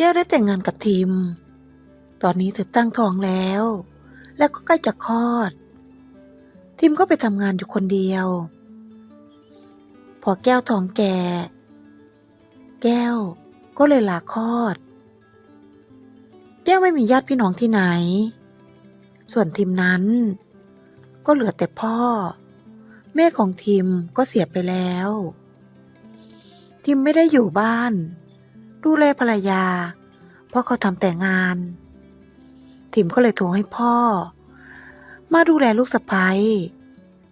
ก้ได้แต่งงานกับทิม ตอนนี้เธอตั้งท้องแล้ว และก็ใกล้จะคลอด ทิมก็ไปทำงานอยู่คนเดียว พอแก้วท้องแก่ แก้วก็เลยลาคลอด แก้วไม่มีญาติพี่น้องที่ไหน ส่วนทิมนั้น ก็เหลือแต่พ่อ แม่ของทิมก็เสียไปแล้ว ทิมไม่ได้อยู่บ้าน ดูแลภรรยา เพราะเขาทำแต่งาน ทิมก็เลยโทรให้พ่อ มาดูแลลูกสะใภ้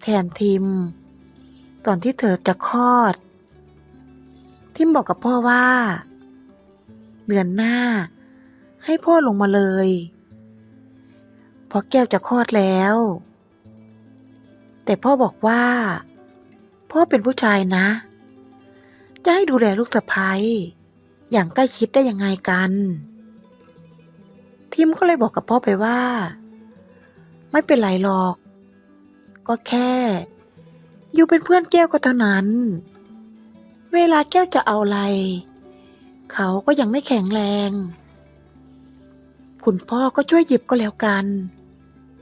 แทนทิม ตอนที่เธอจะคลอด ทิมบอกกับพ่อว่า เดือนหน้า ให้พ่อลงมาเลยเพราะแก้วจะคลอดแล้ว แต่พ่อบอกว่า พ่อเป็นผู้ชายนะ จะให้ดูแลลูกสะใภ้ อย่างใกล้ชิดได้ยังไงกัน ทิมก็เลยบอกกับพ่อไปว่า ไม่เป็นไรหรอก ก็แค่ อยู่เป็นเพื่อนแก้วก็เท่านั้น เวลาแก้วจะเอาอะไร เขาก็ยังไม่แข็งแรง คุณพ่อก็ช่วยหยิบก็แล้วกัน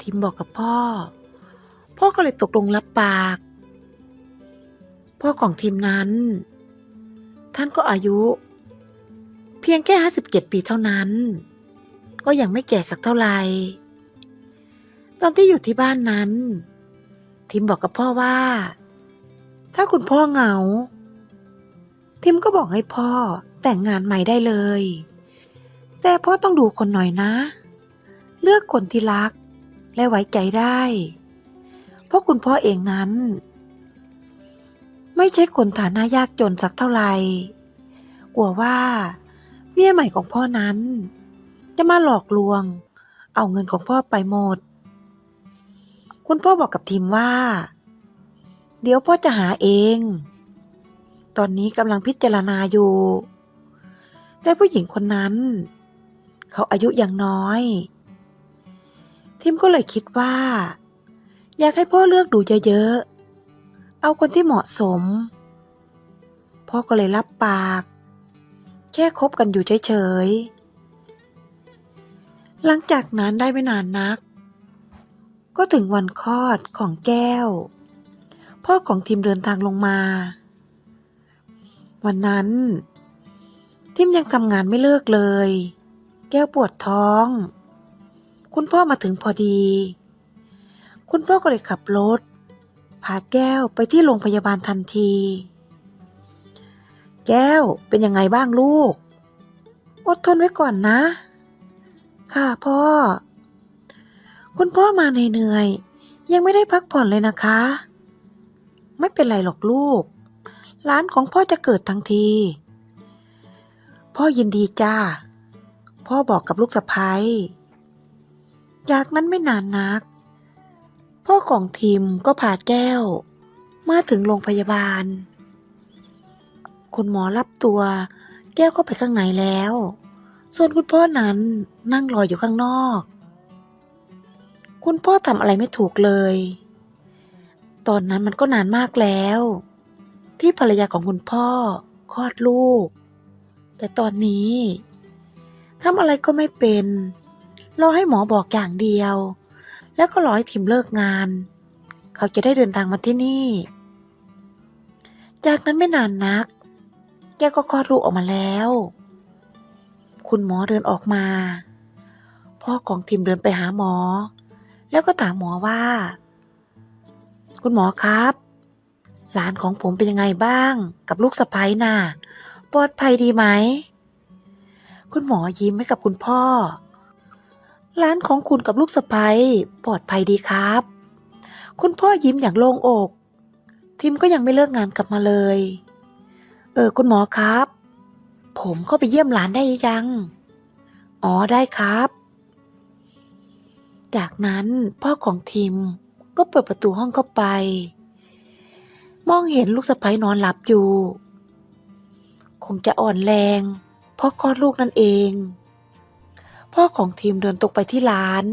ทิมบอกกับพ่อ พ่อก็เลยตกลงรับปาก พ่อของทีมนั้น ท่านก็อายุ พียงแค่ห้าสิบเจ็ดปีเท่านั้น ก็ยังไม่แก่สักเท่าไหร่ตอนที่อยู่ที่บ้านนั้น ทิมบอกกับพ่อว่า ถ้าคุณพ่อเหงา ทิมก็บอกให้พ่อแต่งงานใหม่ได้เลย แต่พ่อต้องดูคนหน่อยนะ เลือกคนที่รักและไว้ใจได้ เพราะคุณพ่อเองนั้น ไม่ใช่คนฐานะยากจนสักเท่าไหร่กลัวว่า เมียใหม่ของพ่อนั้น จะมาหลอกลวง เอาเงินของพ่อไปหมด คุณพ่อบอกกับทีมว่า เดี๋ยวพ่อจะหาเอง ตอนนี้กำลังพิจารณาอยู่ แต่ผู้หญิงคนนั้น เขาอายุยังน้อย ทิมก็เลยคิดว่า อยากให้พ่อเลือกดูเยอะๆ เอาคนที่เหมาะสม พ่อก็เลยรับปาก แค่คบกันอยู่เฉยๆ หลังจากนั้นได้ไม่นานนัก ก็ถึงวันคลอดของแก้ว พ่อของทิมเดินทางลงมา วันนั้นทิมยังทำงานไม่เลิกเลย แก้วปวดท้อง คุณพ่อมาถึงพอดี คุณพ่อก็เลยขับรถพาแก้วไปที่โรงพยาบาลทันที แก้วเป็นยังไงบ้างลูก อดทนไว้ก่อนนะ ค่ะพ่อ คุณพ่อมาเหนื่อยๆยังไม่ได้พักผ่อนเลยนะคะ ไม่เป็นไรหรอกลูกร้านของพ่อจะเกิดทั้งที พ่อยินดีจ้า พ่อบอกกับลูกสะพ้ายจากนั้นไม่นานนัก พ่อของทีมก็พาแก้ว มาถึงโรงพยาบาล คุณหมอรับตัว แก้วเข้าไปข้างในแล้ว ส่วนคุณพ่อนั้นนั่งรออยู่ข้างนอก คุณพ่อทำอะไรไม่ถูกเลย ตอนนั้นมันก็นานมากแล้ว ที่ภรรยาของคุณพ่อคลอดลูก แต่ตอนนี้ทำอะไรก็ไม่เป็นรอให้หมอบอกอย่างเดียว แล้วก็รอให้ทีมเลิกงาน เขาจะได้เดินทางมาที่นี่ จากนั้นไม่นานนัก แกก็คลอดลูกออกมาแล้ว คุณหมอเดินออกมา พ่อของทีมเดินไปหาหมอ แล้วก็ถามหมอว่า คุณหมอครับ หลานของผมเป็นยังไงบ้าง กับลูกสะใภ้น่ะ ปลอดภัยดีไหม คุณหมอยิ้มให้กับคุณพ่อ หลานของคุณกับลูกสะใภ้ปลอดภัยดีครับ คุณพ่อยิ้มอย่างโล่งอก ทิมก็ยังไม่เลิกงานกลับมาเลย เออคุณหมอครับ ผมเข้าไปเยี่ยมหลานได้ยัง อ๋อได้ครับ จากนั้นพ่อของทิมก็เปิดประตูห้องเข้าไป มองเห็นลูกสะใภ้นอนหลับอยู่ คงจะอ่อนแรงเพราะคลอดลูกนั่นเอง พ่อของทีมเดินตรงไปที่ร้าน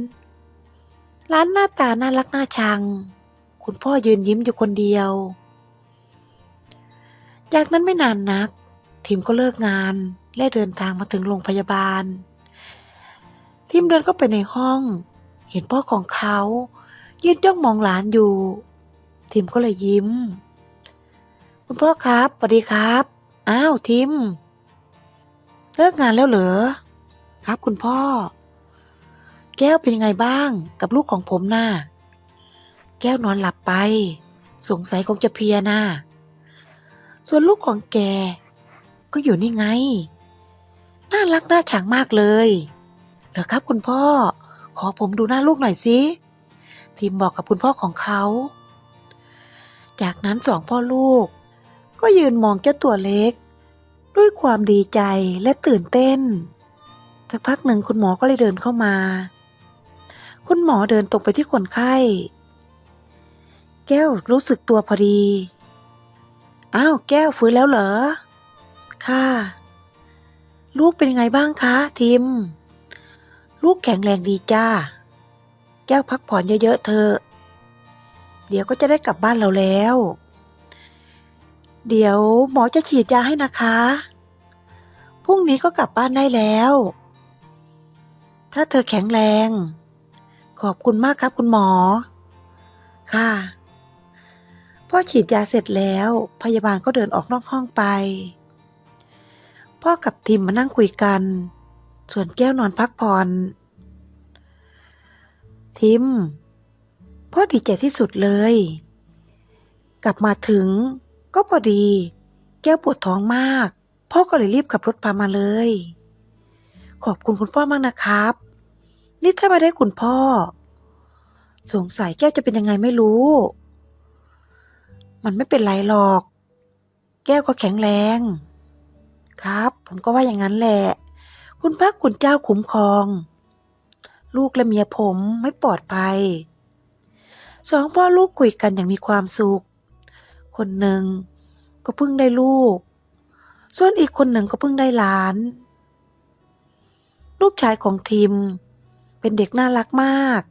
ร้านหน้าตาน่ารักน่าชัง คุณพ่อยืนยิ้มอยู่คนเดียว จากนั้นไม่นานนัก ทีมก็เลิกงานและเดินทางมาถึงโรงพยาบาลทิมเดินเข้าไปในห้อง เห็นพ่อของเขายืนจ้องมองหลานอยู่ทิมก็เลยยิ้ม คุณพ่อครับสวัสดีครับ อ้าวทิมเลิกงานแล้วเหรอครับคุณพ่อ แก้วเป็นยังไงบ้างกับลูกของผมน่ะแก้วนอนหลับไป สงสัยคงจะเพียน่ะ ส่วนลูกของแก ก็อยู่นี่ไง น่ารักน่าชังมากเลย เหรอครับคุณพ่อ ขอผมดูหน้าลูกหน่อยสิทีมบอกกับคุณพ่อของเขา จากนั้นสองพ่อลูก ก็ยืนมองเจ้าตัวเล็ก ด้วยความดีใจและตื่นเต้น สักพักหนึ่งคุณหมอก็เลยเดินเข้ามา คุณหมอเดินตรงไปที่คนไข้ แก้วรู้สึกตัวพอดี อ้าวแก้วฟื้นแล้วเหรอ ค่ะ ลูกเป็นไงบ้างคะทิม ลูกแข็งแรงดีจ้า แก้วพักผ่อนเยอะๆเถอเดี๋ยวก็จะได้กลับบ้านเราแล้ว เดี๋ยวหมอจะฉีดยาให้นะคะพรุ่งนี้ก็กลับบ้านได้แล้ว ถ้าเธอแข็งแรง ขอบคุณมากครับคุณหมอ ค่ะ อฉีดยาเสร็จแล้ว พยาบาลก็เดินออกนอกห้องไป พ่อกับทิมมานั่งคุยกัน ส่วนแก้วนอนพักผ่อน ทิม พ่อดีใจที่สุดเลย กลับมาถึง ก็พอดี แก้วปวดท้องมาก พ่อก็เลยรีบขับรถพามาเลย ขอบคุณคุณพ่อมากนะครับ นี่ถ้าไม่ได้คุณพ่อ สงสัยแก้วจะเป็นยังไงไม่รู้ มันไม่เป็นไรหรอก แก้วก็แข็งแรง ครับ ผมก็ว่าอย่างนั้นแหละ คุณพระคุณเจ้าคุ้มครอง ลูกและเมียผมไม่ปลอดภัย สองพ่อลูกคุยกันอย่างมีความสุข คนหนึ่งก็เพิ่งได้ลูก ส่วนอีกคนหนึ่งก็เพิ่งได้หลาน ลูกชายของทิม เป็นเด็กน่ารักมาก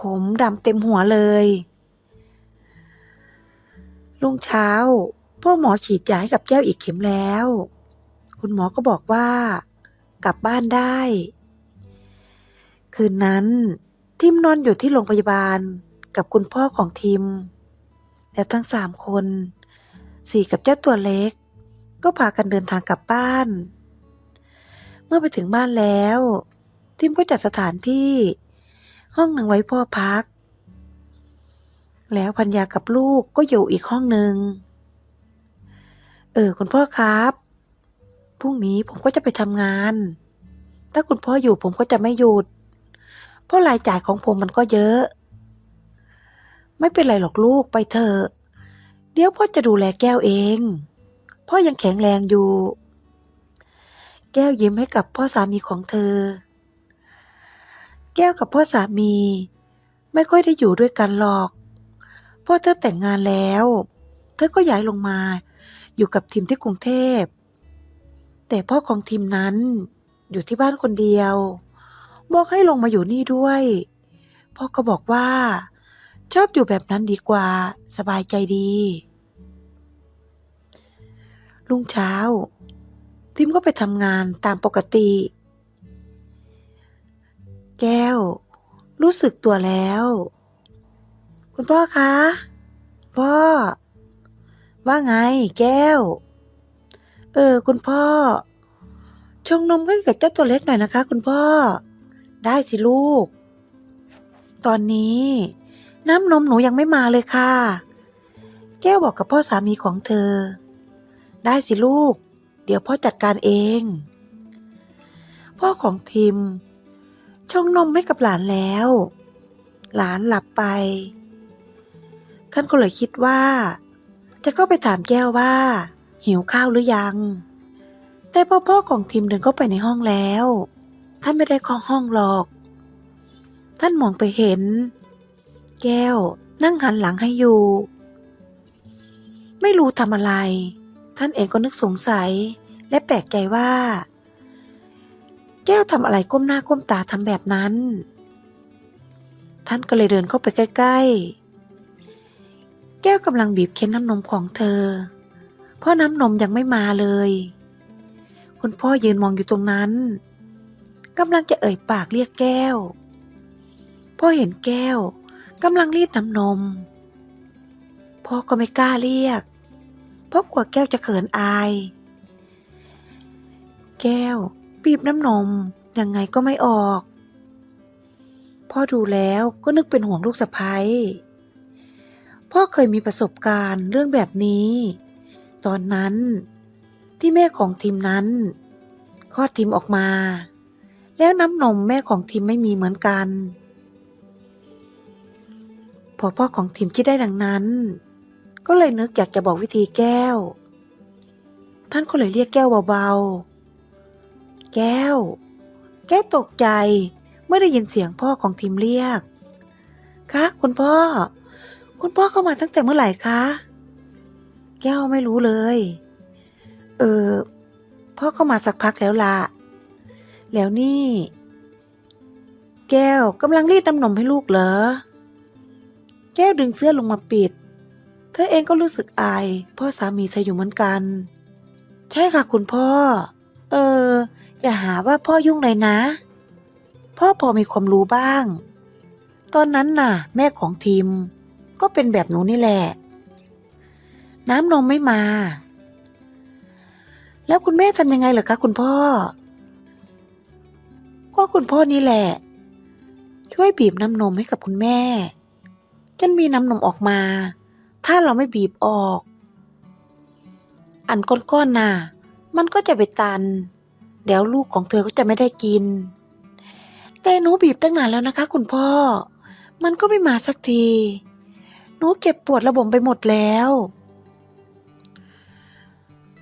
ผมดำเต็มหัวเลย ลุงเช้าพ่อหมอฉีดยาให้กับแก้วอีกเข็มแล้ว คุณหมอก็บอกว่า กลับบ้านได้ คืนนั้น ทิมนอนอยู่ที่โรงพยาบาลกับคุณพ่อของทิม และทั้งสามคน สี่กับเจ้าตัวเล็ก ก็พากันเดินทางกลับบ้าน เมื่อไปถึงบ้านแล้ว ทิมก็จัดสถานที่ ห้องหนึ่งไว้พ่อพัก แล้วพัญญากับลูกก็อยู่อีกห้องหนึ่ง เออ คุณพ่อครับ พรุ่งนี้ผมก็จะไปทำงาน ถ้าคุณพ่ออยู่ผมก็จะไม่หยุด เพราะรายจ่ายของผมมันก็เยอะ ไม่เป็นไรหรอกลูกไปเถอะ เดี๋ยวพ่อจะดูแลแก้วเอง พ่อยังแข็งแรงอยู่ แก้วยิ้มให้กับพ่อสามีของเธอ แก้วกับพ่อสามี ไม่ค่อยได้อยู่ด้วยกันหรอก พราะเธอแต่งงานแล้ว เธอก็ย้ายลงมา อยู่กับทีมที่กรุงเทพ แต่พ่อของทีมนั้น อยู่ที่บ้านคนเดียว บอกให้ลงมาอยู่นี่ด้วย พ่อก็บอกว่า ชอบอยู่แบบนั้นดีกว่า สบายใจดีลุงเช้า ทิมก็ไปทำงานตามปกติ แก้ว รู้สึกตัวแล้ว คุณพ่อคะ พ่อ ว่าไง แก้ว เออ คุณพ่อ ชงนมให้กับเจ้าตัวเล็กหน่อยนะคะ คุณพ่อ ได้สิลูก ตอนนี้ น้ำนมหนูยังไม่มาเลยค่ะ แก้วบอกกับพ่อสามีของเธอ ได้สิลูก เดี๋ยวพ่อจัดการเอง พ่อของทิมชงนมให้กับหลานแล้ว หลานหลับไป ท่านก็เลยคิดว่า จะเข้าไปถามแก้วว่า หิวข้าวหรือยัง แต่พอพ่อของทิมเดินเข้าไปในห้องแล้ว ท่านไม่ได้เคาห้องหรอก ท่านมองไปเห็น แก้วนั่งหันหลังให้อยู่ ไม่รู้ทำอะไร ท่านเองก็นึกสงสัยและแปลกใจว่า แก้วทำอะไรก้มหน้าก้มตาทำแบบนั้น ท่านก็เลยเดินเข้าไปใกล้ ๆ แก้วกำลังบีบเค้นน้ำนมของเธอ เพราะน้ำนมยังไม่มาเลย คุณพ่อยืนมองอยู่ตรงนั้นกำลังจะเอ่ยปากเรียกแก้ว พ่อเห็นแก้วกำลังรีดน้ำนม พ่อก็ไม่กล้าเรียก เพราะกลัวแก้วจะเขินอาย แก้วบีบน้ำนมยังไงก็ไม่ออก พ่อดูแล้วก็นึกเป็นห่วงลูกสะพ้าย พ่อเคยมีประสบการณ์เรื่องแบบนี้ ตอนนั้นที่แม่ของทีมนั้นคลอดทีมออกมา แล้วน้ำนมแม่ของทีมไม่มีเหมือนกัน พอพ่อของทีมคิดได้ดังนั้น ก็เลยนึกอยากจะบอกวิธีแก้ว ท่านก็เลยเรียกแก้วเบาๆ แก้ว แก้วตกใจเมื่อได้ยินเสียงพ่อของทีมเรียกคะคุณพ่อ คุณพ่อเข้ามาตั้งแต่เมื่อไหร่คะ แก้วไม่รู้เลย เออ พ่อเข้ามาสักพักแล้วละแล้วนี่ แก้วกำลังรีดน้ำนมให้ลูกเหรอ แก้วดึงเสื้อลงมาปิด เธอเองก็รู้สึกอายพ่อสามีเธออยู่เหมือนกัน ใช่ค่ะคุณพ่อ เออ อย่าหาว่าพ่อยุ่งเลยนะ พ่อพอมีความรู้บ้าง ตอนนั้นน่ะ แม่ของทีม ก็เป็นแบบหนูนี่แหละ น้ำนมไม่มา แล้วคุณแม่ทำยังไงเหรอคะคุณพ่อ ก็คุณพ่อนี่แหละ ช่วยบีบน้ำนมให้กับคุณแม่จนมีน้ำนมออกมา ถ้าเราไม่บีบออก อันก้อนๆน่ะ มันก็จะไปตัน เดี๋ยวลูกของเธอก็จะไม่ได้กิน แต่หนูบีบตั้งนานแล้วนะคะ คุณพ่อ มันก็ไม่มาสักที หนูเก็บปวดระบมไปหมดแล้ว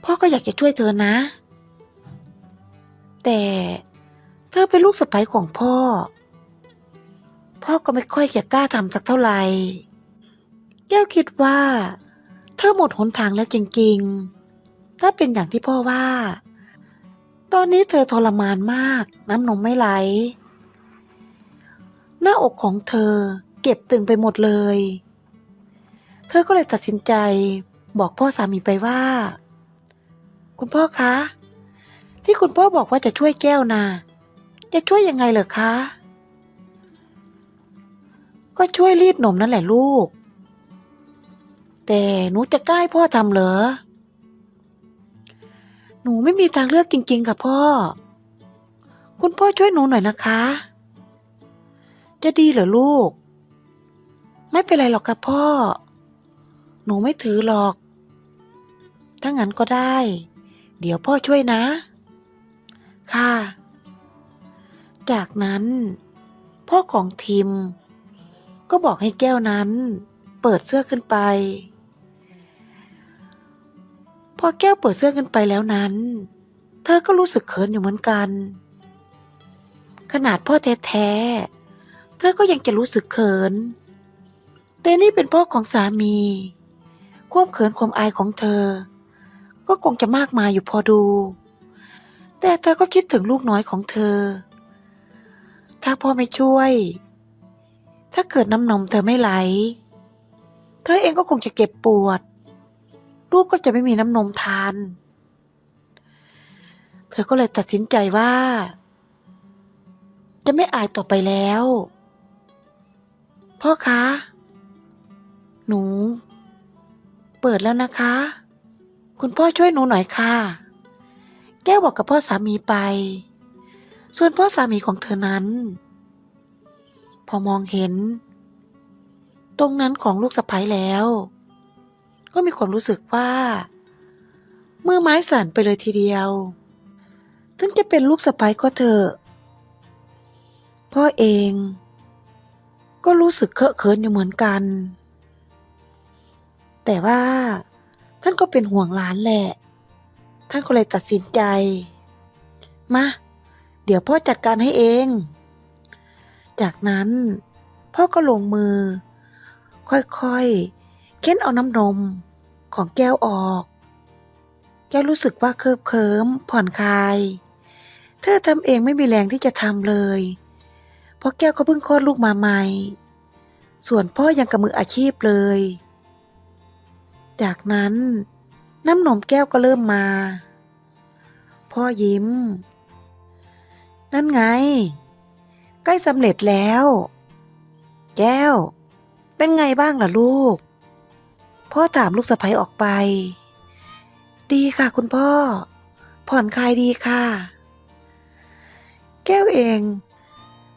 พ่อก็อยากจะช่วยเธอนะ แต่เธอเป็นลูกสะใภ้ของพ่อ พ่อก็ไม่ค่อยจะกล้าทำสักเท่าไหร่ แก้วคิดว่า เธอหมดหนทางแล้วจริงๆ ถ้าเป็นอย่างที่พ่อว่า ตอนนี้เธอทรมานมาก น้ำนมไม่ไหล หน้าอกของเธอเก็บตึงไปหมดเลย เธอก็เลยตัดสินใจ บอกพ่อสามีไปว่า คุณพ่อคะ ที่คุณพ่อบอกว่าจะช่วยแก้วนะจะช่วยยังไงเหรอคะ ก็ช่วยรีดนมนั่นแหละลูก แต่หนูจะกล้าพ่อทำเหรอ หนูไม่มีทางเลือกจริง ๆ ค่ะพ่อ คุณพ่อช่วยหนูหน่อยนะคะ จะดีเหรอลูก ไม่เป็นไรหรอกค่ะพ่อ หนูไม่ถือหรอก ถ้างั้นก็ได้ เดี๋ยวพ่อช่วยนะ ค่ะ จากนั้น พ่อของทิม ก็บอกให้แก้วนั้น เปิดเสื้อขึ้นไป พอแก้วเปิดเสื้อขึ้นไปแล้วนั้น เธอก็รู้สึกเขินอยู่เหมือนกัน ขนาดพ่อแท้ๆเธอก็ยังจะรู้สึกเขิน แต่นี่เป็นพ่อของสามี ความเขินความอายของเธอ ก็คงจะมากมายอยู่พอดู แต่เธอก็คิดถึงลูกน้อยของเธอ ถ้าพ่อไม่ช่วย ถ้าเกิดน้ำนมเธอไม่ไหล เธอเองก็คงจะเก็บปวด ลูกก็จะไม่มีน้ำนมทาน เธอก็เลยตัดสินใจว่า จะไม่อายต่อไปแล้ว พ่อคะ หนู เปิดแล้วนะคะ คุณพ่อช่วยหนูหน่อยค่ะ แก้วบอกกับพ่อสามีไป ส่วนพ่อสามีของเธอนั้น พอมองเห็น ตรงนั้นของลูกสะใภ้แล้ว ก็มีความรู้สึกว่ามือไม้สั่นไปเลยทีเดียวถึงจะเป็นลูกสะใภ้ก็เถอะ พ่อเอง ก็รู้สึกเคอะเขินอยู่เหมือนกัน แต่ว่าท่านก็เป็นห่วงหลานแหละ ท่านก็เลยตัดสินใจ มา เดี๋ยวพ่อจัดการให้เอง จากนั้นพ่อก็ลงมือ ค่อยๆ เค้นเอาน้ำนมของแก้วออก แก้วรู้สึกว่าเคิบเคิมผ่อนคลาย เธอทำเองไม่มีแรงที่จะทำเลย เพราะแก้วเขาเพิ่งคลอดลูกมาใหม่ ส่วนพ่อยังกับมืออาชีพเลย จากนั้นน้ำนมแก้วก็เริ่มมาพพ่อยิ้ม นั่นไง ใกล้สำเร็จแล้ว แก้ว เป็นไงบ้างล่ะลูก พ่อถามลูกสะใภ้ออกไป ดีค่ะคุณพ่อ ผ่อนคลายดีค่ะ แก้วเอง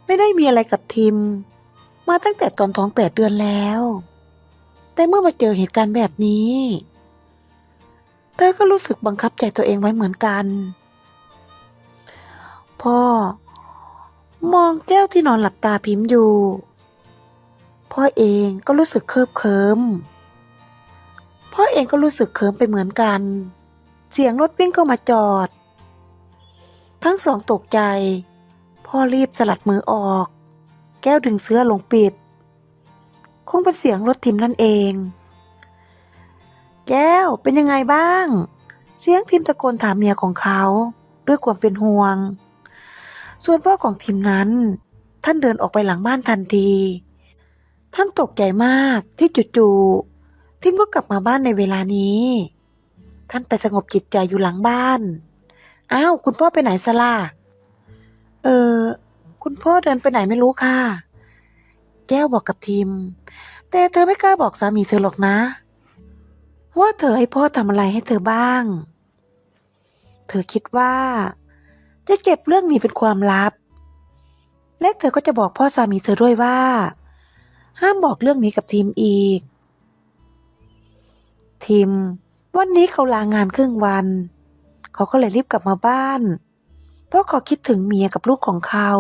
ไม่ได้มีอะไรกับทิม มาตั้งแต่ตอนท้องแปดเดือนแล้ว แต่เมื่อมาเจอเหตุการณ์แบบนี้เธอก็รู้สึกบังคับใจตัวเองไว้เหมือนกัน พ่อ มองแก้วที่นอนหลับตาพิมพ์อยู่ พ่อเองก็รู้สึกเคิบเคิมพ่อเองก็รู้สึกเคิมไปเหมือนกัน เสียงรถวิ่งเข้ามาจอด ทั้งสองตกใจ พ่อรีบสลัดมือออก แก้วดึงเสื้อลงปิด คงเป็นเสียงรถทิมนั่นเอง แก้วเป็นยังไงบ้าง เสียงทิมตะโกนถามเมียของเขาด้วยความเป็นห่วง ส่วนพ่อของทิมนั้น ท่านเดินออกไปหลังบ้านทันที ท่านตกใจมากที่จู่ๆทิมก็กลับมาบ้านในเวลานี้ ท่านไปสงบจิตใจอยู่หลังบ้าน อ้าว คุณพ่อไปไหนสล่ะ เออ คุณพ่อเดินไปไหนไม่รู้ค่ะ แก้วบอกกับทิม แต่เธอไม่กล้าบอกสามีเธอหรอกนะ ว่าเธอให้พ่อทำอะไรให้เธอบ้าง เธอคิดว่า จะเก็บเรื่องนี้เป็นความลับ และเธอก็จะบอกพ่อสามีเธอด้วยว่า ห้ามบอกเรื่องนี้กับทีมอีกทีมวันนี้เขาลางานครึ่งวัน เขาก็เลยรีบกลับมาบ้าน เพราะเขาคิดถึงเมียกับลูกของเขา